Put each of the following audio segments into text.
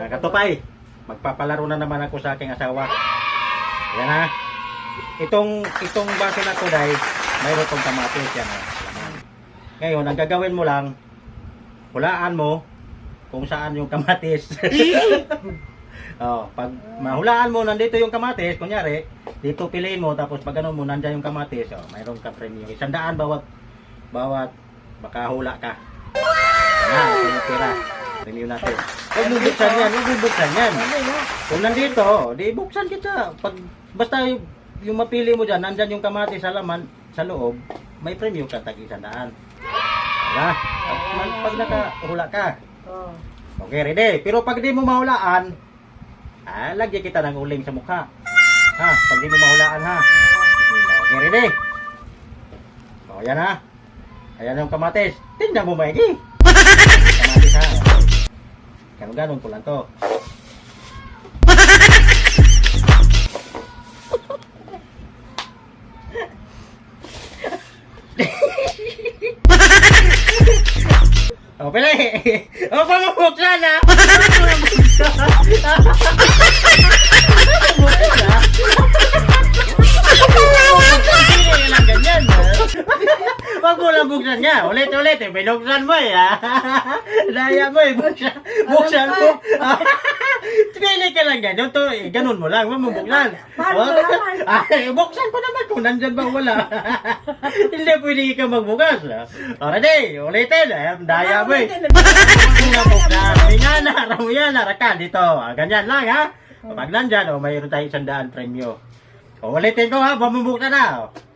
Mga katupay, magpapalaro na naman ako sa aking asawa. Yan ha. Itong, itong baso na to dahil mayroon tong kamatis yan ha. Ngayon, ang gagawin mo lang, hulaan mo kung saan yung kamatis. oh, pag mahulaan mo, nandito yung kamatis, kunyari, dito piliin mo, tapos pag ano mo, nandyan yung kamatis, oh, mayroon ka premium. Isang daan bawat, bawat, makahula ka. Yan, ito Premium natin. Huwag mo buksan yan, huwag mo buksan yan. Kung nandito, di buksan kita. Pag, basta yung, yung mapili mo dyan, nandyan yung kamatis sa laman, sa loob, may premium ka tag isang daan. Wala. Pag, pag, pag nakahula ka. Oh. Okay, ready. Pero pag di mo mahulaan, ah, lagyan kita ng uling sa mukha. Ha, pag di mo mahulaan ha. Okay, ready. O, yan ha. Ayan yung kamatis. Tingnan mo maigi. Kamatis ha. Ganun ganon ko lang to. O, pili! O, pamabuksan ha! Hindi buksan niya. Ulit, ulit. Eh. Binuksan mo eh. ha? Daya mo eh. Buksan, buksan mo. Pili ka lang ganyan. To, eh, ganun mo lang. Huwag mo buksan. Paano Oh. malaman? Ay, buksan ko naman kung nandyan ba wala. Hindi pwede ka magbukas. ha? O, ready. Ulitin. Eh. Daya mo eh. Huwag mo na harap mo yan. Dito. Ah, ganyan lang ha. Pag nandyan, o, mayroon tayo isang daan premyo. O, ulitin ko ha. Bumubuksan na. O.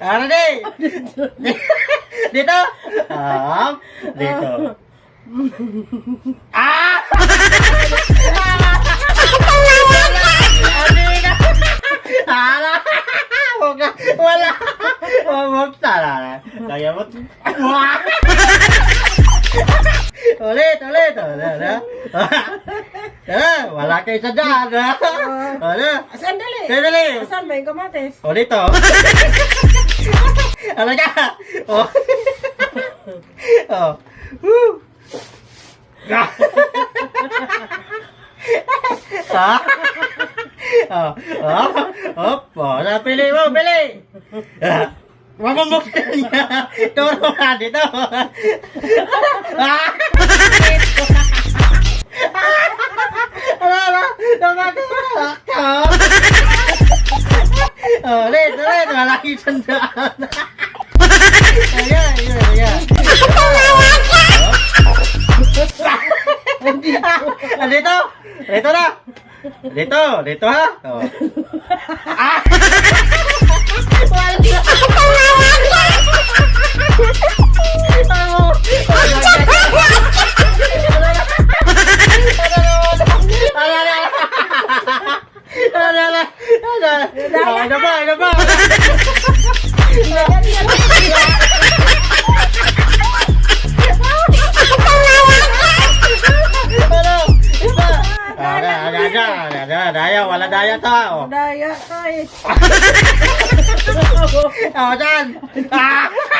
Ano di? Dito? Ah, dito. Ah! Ano! Huwag ka, wala. Huwag tala. Kaya mo. Ulit, ulit. Ah, wala kayo sa daan. ha? Wala. Sandali. Sandali. Saan ba yung kamatis? Ulit oh. ano ka? Oh. oh. Woo. Ah. ha? oh. Oh. Hop. Oh. Napili mo. Pili. Ah. Buksan niya. Turo ka dito. ah! Ano ba? Nakakawala ka. Oh, ulit, ulit. Malaki sandaan. Ayan, ayan, ayan. Ah, dito. Dito na. Dito, dito ha. Oh. Ah! Daya, wala daya tao. Daya ka eh. Oh, dyan. Ah!